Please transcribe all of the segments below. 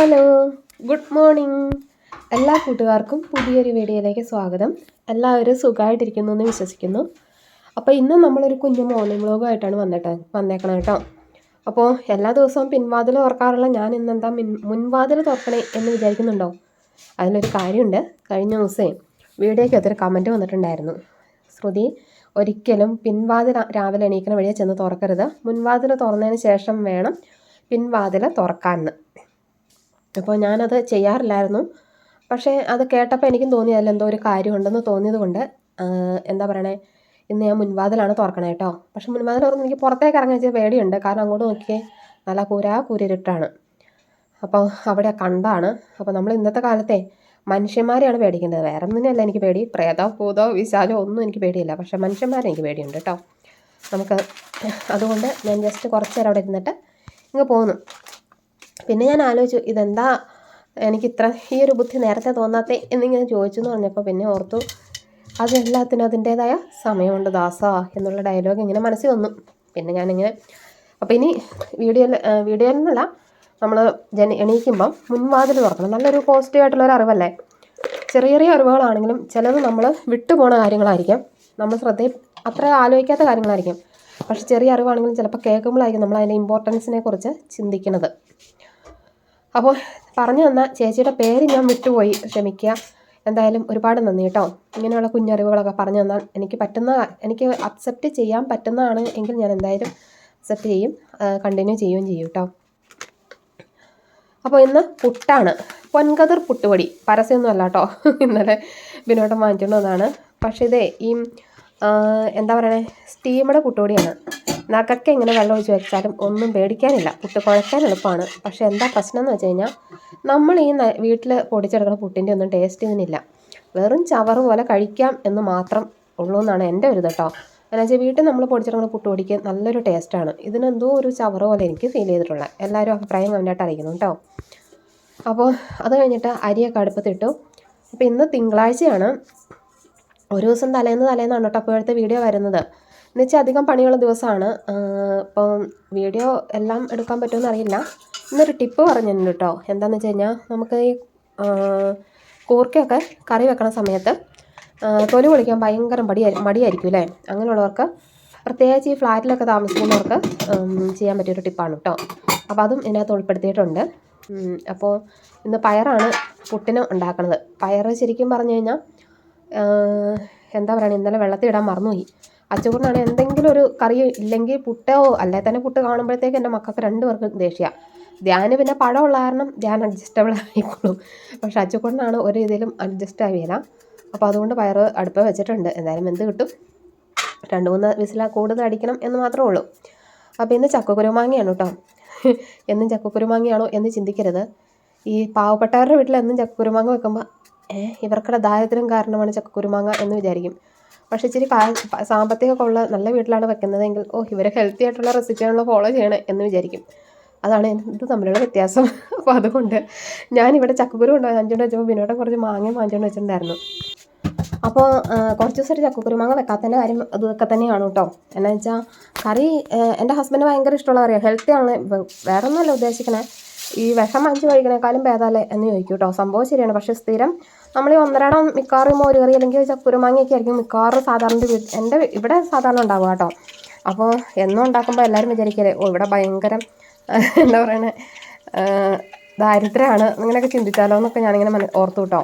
Hello good morning. എല്ലാ കൂട്ടുകാർക്കും പുതിയൊരു വീഡിയോയിലേക്ക് സ്വാഗതം. എല്ലാവരും സുഖമായിട്ടിരിക്കുന്നു എന്ന് വിശ്വസിക്കുന്നു. അപ്പോൾ ഇന്ന് നമ്മളൊരു കുഞ്ഞു മോർണിംഗ് വ്ലോഗായിട്ടാണ് വന്നിട്ട് വന്നേക്കണം കേട്ടോ. അപ്പോൾ എല്ലാ ദിവസവും പിൻവാതിൽ തുറക്കാറുള്ള ഞാൻ ഇന്നെന്താ മിൻ മുൻവാതിൽ തുറക്കണേ എന്ന് വിചാരിക്കുന്നുണ്ടോ? അതിലൊരു കാര്യമുണ്ട്. കഴിഞ്ഞ ദിവസേ വീഡിയോയ്ക്ക് അതൊരു കമന്റ് വന്നിട്ടുണ്ടായിരുന്നു. ശ്രുതി ഒരിക്കലും പിൻവാതിൽ രാവിലെ എണീക്കണ വഴിയെ ചെന്ന് തുറക്കരുത്. മുൻവാതിൽ തുറന്നതിന് ശേഷം വേണം പിൻവാതിൽ തുറക്കാമെന്ന് അപ്പോൾ ഞാനത് ചെയ്യാറില്ലായിരുന്നു. പക്ഷേ അത് കേട്ടപ്പോൾ എനിക്കും തോന്നി അതിലെന്തോ ഒരു കാര്യമുണ്ടെന്ന് തോന്നിയത് കൊണ്ട് എന്താ പറയണേ ഇന്ന് ഞാൻ മുൻവാതിലാണ് തുറക്കണേ കേട്ടോ. പക്ഷെ മുൻവാതിൽ തുറന്ന് എനിക്ക് പുറത്തേക്ക് ഇറങ്ങാൻ വെച്ചാൽ പേടിയുണ്ട്. കാരണം അങ്ങോട്ട് നോക്കിയേ നല്ല കൂരാ കൂരിരുട്ടാണ് അപ്പോൾ അവിടെ കണ്ടാണ്. അപ്പോൾ നമ്മൾ ഇന്നത്തെ കാലത്തെ മനുഷ്യന്മാരെയാണ് പേടിക്കേണ്ടത്. വേറെ ഒന്നിനല്ല എനിക്ക് പേടി. പ്രേതോ ഭൂതോ വിശാലോ ഒന്നും എനിക്ക് പേടിയില്ല. പക്ഷെ മനുഷ്യന്മാരെ എനിക്ക് പേടിയുണ്ട് കേട്ടോ. നമുക്ക് അതുകൊണ്ട് ഞാൻ ജസ്റ്റ് കുറച്ച് നേരം അവിടെ ഇരുന്നിട്ട് ഇങ്ങ് പോന്നു. പിന്നെ ഞാൻ ആലോചിച്ചു ഇതെന്താ? എനിക്ക് ഇത്ര ഈ ഒരു ബുദ്ധി നേരത്തെ തോന്നാത്തേ? എന്നിങ്ങനെ ചോദിച്ചു എന്ന് പറഞ്ഞപ്പോൾ പിന്നെ ഓർത്തു അതെല്ലാത്തിനും അതിന്റേതായ സമയമുണ്ട് ദാസ എന്നുള്ള ഡയലോഗ് ഇങ്ങനെ മനസ്സിൽ വന്നു. പിന്നെ ഞാനിങ്ങനെ അപ്പോൾ ഇനി വീഡിയോയിൽ വീഡിയോയിൽ നിന്നല്ല നമ്മൾ ജന എണീക്കുമ്പം മുൻവാതിൽ തുറക്കണം. നല്ലൊരു പോസിറ്റീവ് ആയിട്ടുള്ള ഒരു അറിവല്ലേ? ചെറിയ ചെറിയ അറിവുകളാണെങ്കിലും ചിലത് നമ്മൾ വിട്ടുപോണ കാര്യങ്ങളായിരിക്കും. നമ്മൾ ശ്രദ്ധയിൽ അത്ര ആലോചിക്കാത്ത കാര്യങ്ങളായിരിക്കും. പക്ഷെ ചെറിയ അറിവാണെങ്കിലും ചിലപ്പോൾ കേൾക്കുമ്പോഴായിരിക്കും നമ്മൾ അതിന്റെ ഇമ്പോർട്ടൻസിനെ കുറിച്ച് ചിന്തിക്കുന്നത്. അപ്പോൾ പറഞ്ഞു തന്ന ചേച്ചിയുടെ പേര് ഞാൻ വിട്ടുപോയി. ക്ഷമിക്കുക. എന്തായാലും ഒരുപാട് നന്ദി കേട്ടോ. ഇങ്ങനെയുള്ള കുഞ്ഞറിവുകളൊക്കെ പറഞ്ഞു തന്നാൽ എനിക്ക് പറ്റുന്ന എനിക്ക് അക്സെപ്റ്റ് ചെയ്യാൻ പറ്റുന്നതാണ് എങ്കിൽ ഞാൻ എന്തായാലും അക്സെപ്റ്റ് ചെയ്യും കണ്ടിന്യൂ ചെയ്യുകയും ചെയ്യും കേട്ടോ. അപ്പോൾ ഇന്ന് പുട്ടാണ്. പൊൻകതിർ പുട്ടുപൊടി. പരസ്യമൊന്നും അല്ല കേട്ടോ. ഇന്നലെ വിനോദം വാങ്ങിച്ചുകൊണ്ട് വന്നതാണ്. പക്ഷേ ഇതേ ഈ എന്താ പറയണേ? സ്റ്റീമഡ് പുട്ടുപൊടിയാണ്. നഖയ്ക്ക് എങ്ങനെ വെള്ളം ഒഴിച്ച് വെച്ചാലും ഒന്നും പേടിക്കാനില്ല. പുട്ട് കുഴക്കാൻ എളുപ്പമാണ്. പക്ഷേ എന്താ പ്രശ്നം എന്ന് വെച്ച് കഴിഞ്ഞാൽ നമ്മൾ ഈ വീട്ടിൽ പൊടിച്ചെടുക്കുന്ന പുട്ടിന്റെ ഒന്നും ടേസ്റ്റ് ഇതിനില്ല വെറും ചവറ് പോലെ കഴിക്കാം എന്ന് മാത്രം ഉള്ളൂ എന്നാണ് എന്റെ ഒരു കേട്ടോ എന്നു വെച്ചാൽ വീട്ടിൽ നമ്മൾ പൊടിച്ചെടുക്കുന്ന പുട്ട് പൊടിക്ക് നല്ലൊരു ടേസ്റ്റാണ് ഇതിനെന്തോ ഒരു ചവറ് പോലെ എനിക്ക് ഫീൽ ചെയ്തിട്ടുള്ളത് എല്ലാവരും അഭിപ്രായം കമന്റായിട്ട് അറിയിക്കുന്നു കേട്ടോ അപ്പോൾ അത് കഴിഞ്ഞിട്ട് അരിയൊക്കെ അടുപ്പത്തിട്ടു. അപ്പോൾ ഇന്ന് തിങ്കളാഴ്ചയാണ്. ഒരു ദിവസം തലേന്ന് തലേന്നാണ് കേട്ടോ അപ്പോഴത്തെ വീഡിയോ വരുന്നത്. എന്നുവെച്ചാൽ അധികം പണിയുള്ള ദിവസമാണ്. അപ്പോൾ വീഡിയോ എല്ലാം എടുക്കാൻ പറ്റുമെന്ന് അറിയില്ല ഇന്നൊരു ടിപ്പ് പറഞ്ഞിട്ടുണ്ട് കേട്ടോ. എന്താണെന്ന് വെച്ച് കഴിഞ്ഞാൽ നമുക്ക് ഈ കൂർക്കയൊക്കെ കറി വെക്കണ സമയത്ത് തൊലി പൊളിക്കാൻ ഭയങ്കര മടി മടിയായിരിക്കും അല്ലേ? അങ്ങനെയുള്ളവർക്ക് പ്രത്യേകിച്ച് ഈ ഫ്ലാറ്റിലൊക്കെ താമസിക്കുന്നവർക്ക് ചെയ്യാൻ പറ്റിയൊരു ടിപ്പാണ് കേട്ടോ. അപ്പോൾ അതും ഇതിനകത്ത് ഉൾപ്പെടുത്തിയിട്ടുണ്ട്. അപ്പോൾ ഇന്ന് പയറാണ് പുട്ടിന് ഉണ്ടാക്കുന്നത് പയർ ശരിക്കും പറഞ്ഞു കഴിഞ്ഞാൽ എന്താ പറയുക ഇന്നലെ വെള്ളത്തിൽ ഇടാൻ മറന്നുപോയി. അച്ചുകൂടിനാണ് എന്തെങ്കിലും ഒരു കറി ഇല്ലെങ്കിൽ പുട്ടോ അല്ലേ തന്നെ പുട്ട് കാണുമ്പോഴത്തേക്ക് എന്റെ മക്കൾക്ക് രണ്ട് പേർക്കും ദേഷ്യമാണ് ധ്യാന് പിന്നെ പഴമുള്ള കാരണം ധ്യാൻ അഡ്ജസ്റ്റബിൾ ആയിക്കോളും. പക്ഷെ അച്ചുകൂടിനാണ് ഒരു രീതിയിലും അഡ്ജസ്റ്റ് ആവില്ല അപ്പോൾ അതുകൊണ്ട് പയറ് അടുപ്പ് വെച്ചിട്ടുണ്ട്. എന്തായാലും എന്ത് കിട്ടും. രണ്ട് മൂന്ന് വിസില കൂടുതൽ അടിക്കണം എന്ന് മാത്രമേ ഉള്ളൂ. അപ്പോൾ ഇന്ന് ചക്കക്കുരുമാങ്ങയാണ് കേട്ടോ. എന്നും ചക്കക്കുരുമാങ്ങയാണോ എന്ന് ചിന്തിക്കരുത്. ഈ പാവപ്പെട്ടവരുടെ വീട്ടിൽ എന്നും ചക്കക്കുരുമാങ്ങ വെക്കുമ്പോൾ ഇവർക്കുടെ ദാരിദ്ര്യം കാരണമാണ് ചക്കക്കുരുമാങ്ങ എന്ന് വിചാരിക്കും. പക്ഷെ ഇച്ചിരി സാമ്പത്തികമൊക്കെ ഉള്ള നല്ല വീട്ടിലാണ് വെക്കുന്നതെങ്കിൽ ഓ ഇവർ ഹെൽത്തി ആയിട്ടുള്ള റെസിപ്പിയാണല്ലോ ഫോളോ ചെയ്യണേ എന്ന് വിചാരിക്കും. അതാണ് ഇത് തമ്മിലുള്ള വ്യത്യാസം. അപ്പോൾ അതുകൊണ്ട് ഞാനിവിടെ ചക്കക്കുരു കൊണ്ടുപോയി അഞ്ചുകൊണ്ട് വെച്ചപ്പോൾ വിനോദം കുറച്ച് മാങ്ങ വാങ്ങിച്ചുകൊണ്ട് വെച്ചിട്ടുണ്ടായിരുന്നു. അപ്പോൾ കുറച്ച് ദിവസം ഒരു ചക്കക്കുരു മാങ്ങ വെക്കാത്തതിന്റെ കാര്യം അതൊക്കെ തന്നെയാണ് കേട്ടോ. എന്നാ വെച്ചാൽ കറി എന്റെ ഹസ്ബൻഡ് ഭയങ്കര ഇഷ്ടമുള്ള കറിയാണ് ഹെൽത്തി ആണ്. വേറെ ഒന്നുമല്ല ഉദ്ദേശിക്കണേ. ഈ വിഷം വാങ്ങിച്ച് കഴിക്കണേക്കാളും ഭേദമല്ലേ എന്ന് ചോദിക്കും കേട്ടോ. സംഭവം ശരിയാണ്. പക്ഷേ സ്ഥിരം നമ്മൾ ഈ ഒന്നരാടം മിക്കവാറും മോര് കറി അല്ലെങ്കിൽ ചക്കുരുമാങ്ങയൊക്കെ ആയിരിക്കും മിക്കവാറും സാധാരണ എന്റെ ഇവിടെ സാധാരണ ഉണ്ടാവുക കേട്ടോ. അപ്പോൾ എന്നും ഉണ്ടാക്കുമ്പോൾ എല്ലാവരും വിചാരിക്കല്ലേ ഓ ഇവിടെ ഭയങ്കര എന്താ പറയണേ ദാരിദ്ര്യമാണ് ഇങ്ങനെയൊക്കെ ചിന്തിച്ചാലോ എന്നൊക്കെ ഞാനിങ്ങനെ മന ഓർത്തു കേട്ടോ.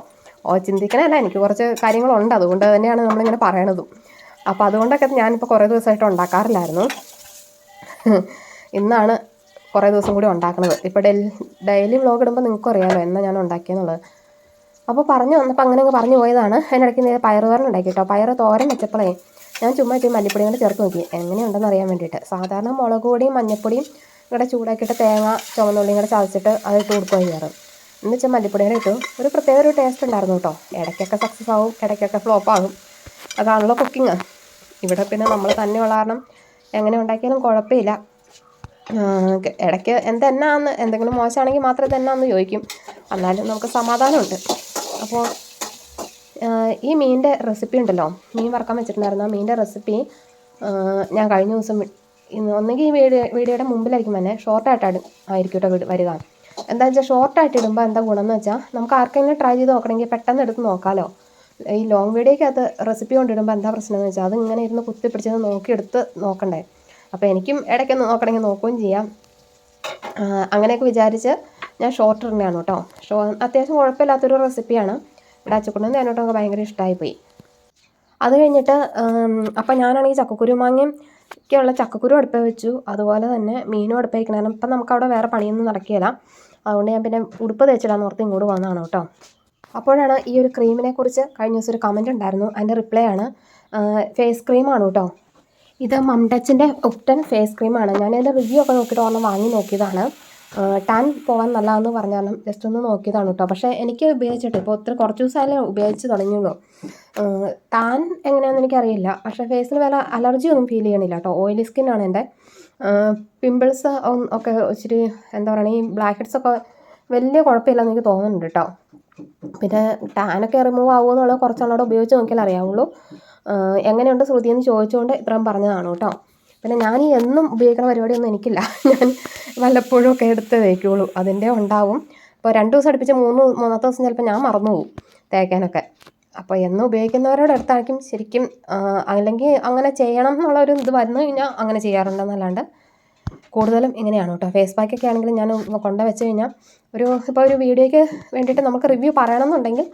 ഓ ചിന്തിക്കണല്ല എനിക്ക് കുറച്ച് കാര്യങ്ങളുണ്ട്. അതുകൊണ്ട് തന്നെയാണ് നമ്മളിങ്ങനെ പറയണതും. അപ്പോൾ അതുകൊണ്ടൊക്കെ ഞാനിപ്പോൾ കുറേ ദിവസമായിട്ട് ഉണ്ടാക്കാറില്ലായിരുന്നു. ഇന്നാണ് കുറേ ദിവസം കൂടി ഉണ്ടാക്കുന്നത് ഇപ്പോൾ ഡെയിലി വ്ലോഗ് ഇടുമ്പോൾ നിങ്ങൾക്ക് അറിയാമല്ലോ എന്നാ ഞാൻ ഉണ്ടാക്കിയെന്നുള്ളത്. അപ്പോൾ പറഞ്ഞു വന്നപ്പോൾ അങ്ങനെ അങ്ങ് പറഞ്ഞു പോയതാണ്. അതിനിടയ്ക്ക് പയർ പയറുതോരൻ ഉണ്ടാക്കി കേട്ടോ പയറ് തോരൻ വെച്ചപ്പോഴേ ഞാൻ ചുമ്മാ ഇട്ട് മല്ലിപ്പൊടി കൊണ്ട് ചേർത്ത് നോക്കി. എങ്ങനെയുണ്ടെന്ന് അറിയാൻ വേണ്ടിയിട്ട്. സാധാരണ മുളക് പൊടിയും മഞ്ഞപ്പൊടിയും ഇവിടെ ചൂടാക്കിയിട്ട് തേങ്ങ ചുവന്നുള്ളിയും കൂടെ ചതച്ചിട്ട് അത് ഇട്ട് കൊടുക്കുക ചെയ്യാറ്. എന്ന് വെച്ചാൽ മല്ലിപ്പൊടി കൂടെ ഇട്ടു. ഒരു പ്രത്യേക ഒരു ടേസ്റ്റ് ഉണ്ടായിരുന്നു കേട്ടോ ഇടയ്ക്കൊക്കെ സക്സസ് ആവും ഇടയ്ക്കൊക്കെ ഫ്ലോപ്പ് ആകും. അതാണല്ലോ കുക്കിങ് ഇവിടെ പിന്നെ നമ്മൾ തന്നെയുള്ള കാരണം എങ്ങനെ ഉണ്ടാക്കിയാലും കുഴപ്പമില്ല. ഇടയ്ക്ക് എന്തെന്നാന്ന് എന്തെങ്കിലും മോശമാണെങ്കിൽ മാത്രമേ തന്നാന്ന് ചോദിക്കും. എന്നാലും നമുക്ക് സമാധാനമുണ്ട്. അപ്പോൾ ഈ മീനിന്റെ റെസിപ്പി ഉണ്ടല്ലോ മീൻ വറക്കാൻ വെച്ചിട്ടുണ്ടായിരുന്നു ആ മീനിന്റെ റെസിപ്പി ഞാൻ കഴിഞ്ഞ ദിവസം ഒന്നെങ്കിൽ ഈ വീഡിയോ വീഡിയോയുടെ മുമ്പിലായിരിക്കും തന്നെ ഷോർട്ടായിട്ടാണ് ആയിരിക്കും കേട്ടോ വരിക. എന്താ വെച്ചാൽ ഷോർട്ടായിട്ട് ഇടുമ്പോൾ എന്താ ഗുണം എന്ന് വെച്ചാൽ നമുക്ക് ആർക്കെങ്കിലും ട്രൈ ചെയ്ത് നോക്കണമെങ്കിൽ പെട്ടെന്ന് എടുത്ത് നോക്കാമല്ലോ ഈ ലോങ് വീഡിയോക്കകത്ത് റെസിപ്പി കൊണ്ടിടുമ്പോൾ എന്താ പ്രശ്നം എന്ന് വെച്ചാൽ അത് ഇങ്ങനെ ഇരുന്ന് പിടിച്ചത് നോക്കിയെടുത്ത് നോക്കണ്ടേ. അപ്പോൾ എനിക്കും ഇടയ്ക്കൊന്ന് നോക്കണമെങ്കിൽ നോക്കുകയും ചെയ്യാം. അങ്ങനെയൊക്കെ വിചാരിച്ച് ഞാൻ ഷോർട്ട് ഇടുന്നതാണ് കേട്ടോ. ഷോ അത്യാവശ്യം കുഴപ്പമില്ലാത്തൊരു റെസിപ്പിയാണ് ഇവിടെ അച്ചക്കുണ്ടും നമുക്ക് ഭയങ്കര ഇഷ്ടമായി പോയി അത് കഴിഞ്ഞിട്ട് അപ്പം ഞാനാണെങ്കിൽ ചക്കക്കുരു മാങ്ങയും ഒക്കെയുള്ള ചക്കക്കുരു അടുപ്പേ വെച്ചു. അതുപോലെ തന്നെ മീനും അടുപ്പേ വയ്ക്കണം നമുക്ക് അവിടെ വേറെ പണിയൊന്നും നടക്കുകയില്ല. അതുകൊണ്ട് ഞാൻ പിന്നെ ഉടുപ്പ് തേച്ചിടാന്ന് ഓർത്ത് ഇങ്ങോട്ട് വന്നതാണ് കേട്ടോ. അപ്പോഴാണ് ഈ ഒരു ക്രീമിനെ കുറിച്ച് കഴിഞ്ഞ ദിവസം ഒരു കമന്റ് ഉണ്ടായിരുന്നു. അതിന്റെ റിപ്ലൈ ആണ്. ഫേസ് ക്രീമാണ് കേട്ടോ. ഇത് മംടച്ചിന്റെ ഒപ്റ്റൻ ഫേസ് ക്രീമാണ് ഞാൻ ഇതിന്റെ റിവ്യൂ ഒക്കെ നോക്കിയിട്ട് ഒരെണ്ണം വാങ്ങി നോക്കിയതാണ്. ടാൻ പോകാൻ നല്ലതെന്ന് പറഞ്ഞാലും ജസ്റ്റ് ഒന്ന് നോക്കിയതാണ് കേട്ടോ പക്ഷേ എനിക്ക് ഉപയോഗിച്ചിട്ട് ഇപ്പോൾ ഒത്തിരി കുറച്ച് ദിവസമായാലേ ഉപയോഗിച്ച് തുടങ്ങിയുള്ളൂ. ടാൻ എങ്ങനെയാണെന്ന് എനിക്കറിയില്ല. പക്ഷേ ഫേസിൽ വില അലർജി ഒന്നും ഫീൽ ചെയ്യണില്ല കേട്ടോ ഓയിലി ആണ് എന്റെ. പിമ്പിൾസ് ഒക്കെ ഇച്ചിരി എന്താ പറയുക ഈ ബ്ലാക്ക് ഹെഡ്സ് ഒക്കെ വലിയ കുഴപ്പമില്ലെന്ന് എനിക്ക് തോന്നുന്നുണ്ട് കേട്ടോ പിന്നെ ടാനൊക്കെ റിമൂവ് ആവുമോ എന്നുള്ളത് കുറച്ചാളോടെ ഉപയോഗിച്ച് നോക്കിയാൽ അറിയാവുള്ളൂ. എങ്ങനെയുണ്ട് ശ്രുതി എന്ന് ചോദിച്ചുകൊണ്ട് ഇത്രയും പറഞ്ഞതാണ് കേട്ടോ പിന്നെ ഞാൻ ഈ എന്നും ഉപയോഗിക്കുന്ന പരിപാടിയൊന്നും എനിക്കില്ല. ഞാൻ വല്ലപ്പോഴും ഒക്കെ എടുത്ത് തേക്കുള്ളൂ. അതിന്റെ ഉണ്ടാവും. ഇപ്പോൾ രണ്ട് ദിവസം അടുപ്പിച്ച് മൂന്ന് മൂന്നാമത്തെ ദിവസം ചിലപ്പോൾ ഞാൻ മറന്നു പോകും തേക്കാനൊക്കെ. അപ്പോൾ എന്നും ഉപയോഗിക്കുന്നവരോട് അടുത്തായിരിക്കും ശരിക്കും അല്ലെങ്കിൽ അങ്ങനെ ചെയ്യണം എന്നുള്ളൊരു ഇത് വന്നു കഴിഞ്ഞാൽ അങ്ങനെ ചെയ്യാറുണ്ടെന്നല്ലാണ്ട് കൂടുതലും ഇങ്ങനെയാണ് കേട്ടോ. ഫേസ് പാക്കൊക്കെ ആണെങ്കിലും ഞാൻ കൊണ്ടു വെച്ച് കഴിഞ്ഞാൽ ഒരു ഇപ്പോൾ ഒരു വീഡിയോയ്ക്ക് വേണ്ടിയിട്ട് നമുക്ക് റിവ്യൂ പറയണമെന്നുണ്ടെങ്കിൽ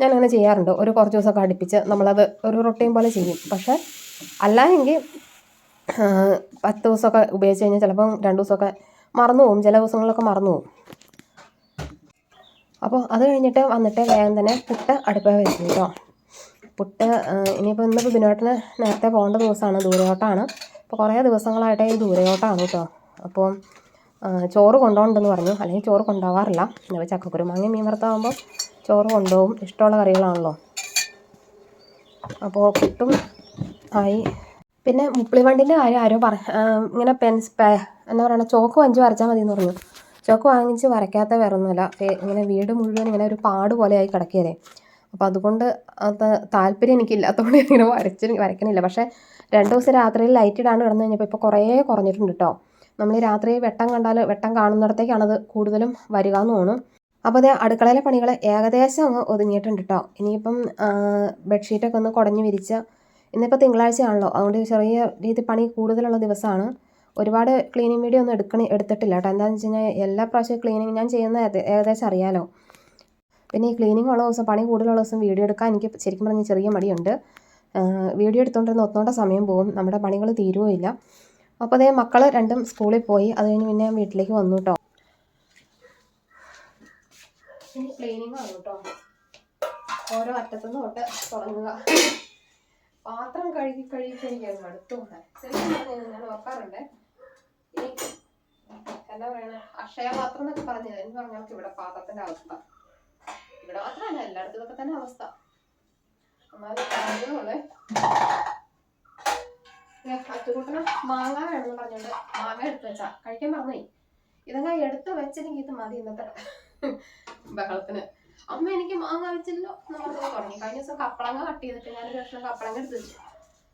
ഞാൻ അങ്ങനെ ചെയ്യാറുണ്ട്. ഒരു കുറച്ച് ദിവസമൊക്കെ അടുപ്പിച്ച് നമ്മളത് ഒരു റൊട്ടീൻ പോലെ ചെയ്യും. പക്ഷേ അല്ല എങ്കിൽ പത്ത് ദിവസമൊക്കെ ഉപയോഗിച്ച് കഴിഞ്ഞാൽ ചിലപ്പം രണ്ട് ദിവസമൊക്കെ മറന്നു പോകും. ചില ദിവസങ്ങളിലൊക്കെ മറന്നു പോകും. അപ്പോൾ അത് കഴിഞ്ഞിട്ട് വന്നിട്ട് വേഗം തന്നെ പുട്ട് അടുപ്പ വെച്ചു കേട്ടോ. പുട്ട് ഇനിയിപ്പോൾ ഇന്നിപ്പോൾ ബിനോട്ടിന് നേരത്തെ പോകേണ്ട ദിവസമാണ്. ദൂരയോട്ടാണ്. അപ്പോൾ കുറേ ദിവസങ്ങളായിട്ട് ഈ ദൂരയോട്ടാണ് കേട്ടോ. അപ്പോൾ ചോറ് കൊണ്ടുപോകണ്ടെന്ന് പറഞ്ഞു. അല്ലെങ്കിൽ ചോറ് കൊണ്ടുപോകാറില്ല. പിന്നെ ചക്കക്കുരു മീൻ വറുത്താകുമ്പോൾ ചോറ് കൊണ്ടുപോകും. ഇഷ്ടമുള്ള കറികളാണല്ലോ. അപ്പോൾ പുട്ടും ആയി. പിന്നെ മുപ്പിളിവണ്ടിന്റെ കാര്യം ആരോ പറ ഇങ്ങനെ പെൻസ് എന്താ പറയുക ചോക്ക് വാങ്ങിച്ച് വരച്ചാൽ മതി എന്ന് പറഞ്ഞു. ചോക്ക് വാങ്ങിച്ച് വരയ്ക്കാത്ത വേറെ ഒന്നുമില്ല ഇങ്ങനെ വീട് മുഴുവൻ ഇങ്ങനെ ഒരു പാട് പോലെയായി കിടക്കുകയല്ലേ അപ്പോൾ അതുകൊണ്ട് അത് താല്പര്യം എനിക്കില്ലാത്തതുകൊണ്ട് ഇങ്ങനെ വരച്ച് വരയ്ക്കണില്ല. പക്ഷേ രണ്ട് ദിവസം രാത്രിയിൽ ലൈറ്റ് ഇടാണ്ട് കിടന്നു കഴിഞ്ഞപ്പോൾ ഇപ്പോൾ കുറേ കുറഞ്ഞിട്ടുണ്ട് കേട്ടോ നമ്മൾ രാത്രി വെട്ടം കണ്ടാൽ വെട്ടം കാണുന്നിടത്തേക്കാണത് കൂടുതലും വരിക എന്ന് തോന്നുന്നു. അപ്പോൾ അതേ അടുക്കളയിലെ പണികൾ ഏകദേശം അങ്ങ് ഒതുങ്ങിയിട്ടുണ്ട് കേട്ടോ ഇനിയിപ്പം ബെഡ്ഷീറ്റൊക്കെ ഒന്ന് കുടഞ്ഞ് വിരിച്ച് ഇന്നിപ്പോൾ തിങ്കളാഴ്ചയാണല്ലോ. അതുകൊണ്ട് ചെറിയ രീതി പണി കൂടുതലുള്ള ദിവസമാണ്. ഒരുപാട് ക്ലീനിങ് വീഡിയോ ഒന്നും എടുക്കണ എടുത്തിട്ടില്ല കേട്ടോ. എന്താണെന്ന് വെച്ച് കഴിഞ്ഞാൽ എല്ലാ പ്രാവശ്യവും ക്ലീനിങ് ഞാൻ ചെയ്യുന്ന ഏക- ഏകദേശം അറിയാലോ. പിന്നെ ഈ ക്ലീനിങ് ഉള്ള ദിവസം പണി കൂടുതലുള്ള ദിവസം വീഡിയോ എടുക്കാൻ എനിക്ക് ശരിക്കും പറഞ്ഞാൽ ചെറിയ മടിയുണ്ട്. വീഡിയോ എടുത്തുകൊണ്ടിരുന്ന ഒത്തോണ്ട സമയം പോകും. നമ്മുടെ പണികൾ തീരുകയില്ല അപ്പോൾ അതേ മക്കൾ രണ്ടും സ്കൂളിൽ പോയി. അത് കഴിഞ്ഞ് പിന്നെ ഞാൻ വീട്ടിലേക്ക് വന്നു കേട്ടോ ക്ലീനിങ് വന്നു കേട്ടോ ഓരോ അറ്റത്തുനിന്ന് തൊട്ട് തുടങ്ങുക. പാത്രം കഴുകി കഴുകി അങ്ങ് മടുത്തുകൊണ്ട് ശരിക്കും ഞാൻ ഓർക്കാറുണ്ട് ഈ എന്താ പറയണ? അക്ഷയ പാത്രം എന്നൊക്കെ പറഞ്ഞത് എന്ന് പറഞ്ഞാൽ ഇവിടെ പാത്രത്തിന്റെ അവസ്ഥ. ഇവിടെ മാത്രമല്ല എല്ലായിടത്തും ഇതൊക്കെ തന്നെ അവസ്ഥ. അച്ചുകൂട്ടന് മാങ്ങ വേണമെന്ന് പറഞ്ഞോണ്ട് മാങ്ങ എടുത്ത് വെച്ചാ. കഴിക്കാൻ പറഞ്ഞേ ഇതങ്ങ എടുത്ത് വെച്ചെനിക്ക് ഇത് മതി ഇന്നത്തെ ബഹളത്തിന്. അമ്മ എനിക്ക് മാങ്ങ വെച്ചല്ലോ എന്ന് പറഞ്ഞു തുടങ്ങി. കഴിഞ്ഞ ദിവസം കപ്പളങ്ങ കട്ട് ചെയ്തിട്ട് ഒരു കഷ്ണം കപ്പളങ്ങ എടുത്ത് വെച്ചു.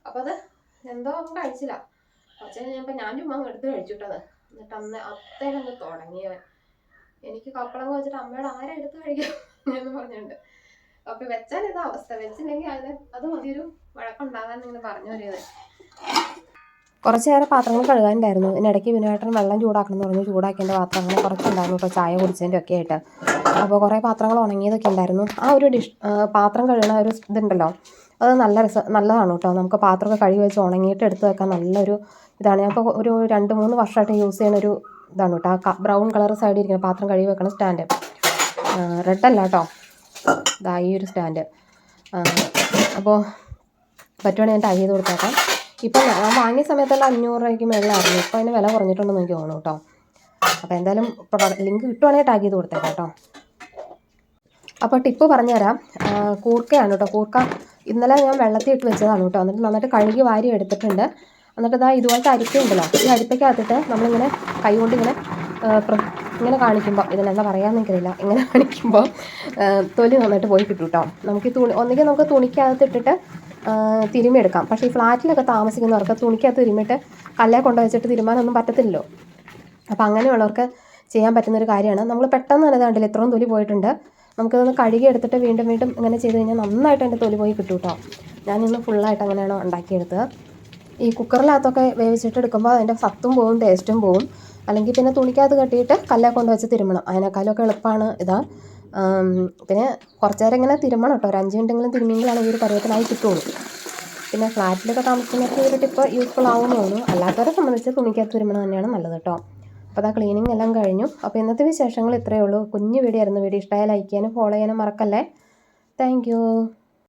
അപ്പൊ അത് എന്തോ ഒന്നും കഴിച്ചില്ല. പക്ഷേ കഴിഞ്ഞപ്പോ ഞാൻ മാങ്ങ എടുത്ത് കഴിച്ചിട്ടത്. എന്നിട്ട് അന്ന് അത്തേനങ്ങ് തുടങ്ങിയവൻ. എനിക്ക് കപ്പളങ്ങ വെച്ചിട്ട് അമ്മയോട് ആരെ എടുത്ത് കഴിക്കാം എന്ന് പറഞ്ഞിട്ടുണ്ട്. അപ്പൊ വെച്ചാൽ ഇതാ അവസ്ഥ. വെച്ചില്ലെങ്കിൽ അത് അത് മതിയൊരു വഴക്കുണ്ടാകാൻ നിങ്ങൾ പറഞ്ഞു വരുന്നത് കുറച്ച് നേരം പാത്രങ്ങൾ കഴുകാനുണ്ടായിരുന്നു. ഇടയ്ക്ക് വിനോട്ടൻ വെള്ളം ചൂടാക്കണം എന്ന് പറഞ്ഞു ചൂടാക്കേണ്ട പാത്രങ്ങൾ കുറച്ചുണ്ടായിരുന്നു. ഇപ്പോൾ ചായ കുടിച്ചതിന്റെ ഒക്കെ ആയിട്ട്. അപ്പോൾ കുറേ പാത്രങ്ങൾ ഉണങ്ങിയതൊക്കെ ഉണ്ടായിരുന്നു. ആ ഒരു ഡിഷ് പാത്രം കഴുകണ ഒരു ഇതുണ്ടല്ലോ. അത് നല്ല രസ നല്ലതാണ് കേട്ടോ. നമുക്ക് പാത്രമൊക്കെ കഴുകി വെച്ച് ഉണങ്ങിയിട്ട് എടുത്ത് വെക്കാൻ നല്ലൊരു ഇതാണ്. ഞാൻ ഇപ്പോൾ ഒരു രണ്ട് മൂന്ന് വർഷമായിട്ട് യൂസ് ചെയ്യുന്ന ഒരു ഇതാണ് കേട്ടോ. ആ ബ്രൗൺ കളർ സൈഡിൽ ഇരിക്കുന്ന പാത്രം കഴുകി വെക്കണ സ്റ്റാൻഡ്. റെഡ് അല്ല കേട്ടോ. ഇതാ ഈ ഒരു സ്റ്റാൻഡ്. അപ്പോൾ പറ്റുവാണെങ്കിൽ ഞാൻ ടൈ ചെയ്ത് കൊടുത്തേക്കാം. ഇപ്പം ഞാൻ വാങ്ങിയ സമയത്തെല്ലാം അഞ്ഞൂറ് രൂപയ്ക്ക് മേളിലായിരുന്നു. ഇപ്പം അതിന് വില കുറഞ്ഞിട്ടുണ്ടെന്ന് എനിക്ക് തോന്നുന്നു കേട്ടോ. അപ്പോൾ എന്തായാലും ലിങ്ക് കിട്ടുവാണെങ്കിൽ ടാഗ് ചെയ്ത് കൊടുത്തേക്കാം കേട്ടോ. അപ്പോൾ ടിപ്പ് പറഞ്ഞുതരാം. തരാം കൂർക്കയാണ് കേട്ടോ. കൂർക്ക ഇന്നലെ ഞാൻ വെള്ളത്തിൽ ഇട്ട് വെച്ചതാണ് കേട്ടോ. എന്നിട്ട് നന്നായിട്ട് കഴുകി വാരി എടുത്തിട്ടുണ്ട്. എന്നിട്ട് ഇതാ ഇതുപോലത്തെ അരിപ്പയുണ്ടല്ലോ ഈ അരിപ്പയ്ക്കകത്തിട്ട് നമ്മളിങ്ങനെ കൈ കൊണ്ട് ഇങ്ങനെ ഇങ്ങനെ കാണിക്കുമ്പോൾ ഇതിനെന്താ പറയാന്ന് എനിക്കറിയില്ല. ഇങ്ങനെ കാണിക്കുമ്പോൾ തൊലി നന്നായിട്ട് പോയി കിട്ടും കേട്ടോ. നമുക്ക് തുണി ഒന്നുകിൽ നമുക്ക് തുണിക്കകത്ത് ഇട്ടിട്ട് ആ, തിരുമ്മിയെടുക്കാം. പക്ഷേ ഈ ഫ്ലാറ്റിലൊക്കെ താമസിക്കുന്നവർക്ക് തുണിക്കകത്ത് തിരുമിട്ട് കല്ലേ കൊണ്ടു വെച്ചിട്ട് തിരുമാനൊന്നും പറ്റത്തില്ലല്ലോ. അപ്പോൾ അങ്ങനെയുള്ളവർക്ക് ചെയ്യാൻ പറ്റുന്ന ഒരു കാര്യമാണ്. നമ്മൾ പെട്ടെന്ന് തന്നെ കണ്ടില്ല ഇത്രയും തൊലി പോയിട്ടുണ്ട്. നമുക്കിതൊന്ന് കഴുകി എടുത്തിട്ട് വീണ്ടും വീണ്ടും ഇങ്ങനെ ചെയ്ത് കഴിഞ്ഞാൽ നന്നായിട്ട് എന്റെ തൊലി പോയി കിട്ടും കേട്ടോ ഞാനിന്ന് ഫുള്ളായിട്ട് അങ്ങനെയാണ് ഉണ്ടാക്കിയെടുത്തത്. ഈ കുക്കറിനകത്തൊക്കെ വേവിച്ചിട്ട് എടുക്കുമ്പോൾ അതിന്റെ സത്തും പോവും ടേസ്റ്റും പോവും. അല്ലെങ്കിൽ പിന്നെ തുണിക്കകത്ത് കെട്ടിയിട്ട് കല്ലേ കൊണ്ട് വെച്ച് തിരുമണം. അതിനേക്കാളൊക്കെ എളുപ്പമാണ് ഇതാ. പിന്നെ കുറച്ച് നേരം ഇങ്ങനെ തിരുമണം കേട്ടോ. ഒരു അഞ്ച് മിനിറ്റെങ്കിലും തിരുമിയെങ്കിലാണ് ഈ ഒരു പരുവത്തിനായി കിട്ടുള്ളൂ. പിന്നെ ഫ്ലാറ്റിലൊക്കെ താമസിക്കുന്നവർക്ക് ഒരു ടിപ്പ് യൂസ്ഫുൾ തോന്നുന്നു അല്ലാത്തവരെ സംബന്ധിച്ച് തുണിക്കകത്ത് തിരുമണം തന്നെയാണ് നല്ലത് കേട്ടോ. അപ്പോൾ അതാ ക്ലീനിങ് എല്ലാം കഴിഞ്ഞു. അപ്പോൾ ഇന്നത്തെ വിശേഷങ്ങൾ ഇത്രയേ ഉള്ളൂ. കുഞ്ഞു വീഡിയോ ആയിരുന്നു. വീഡിയോ ഇഷ്ടമായ ലൈക്ക് ചെയ്യാനും ഫോളോ ചെയ്യാനും മറക്കല്ലേ. താങ്ക്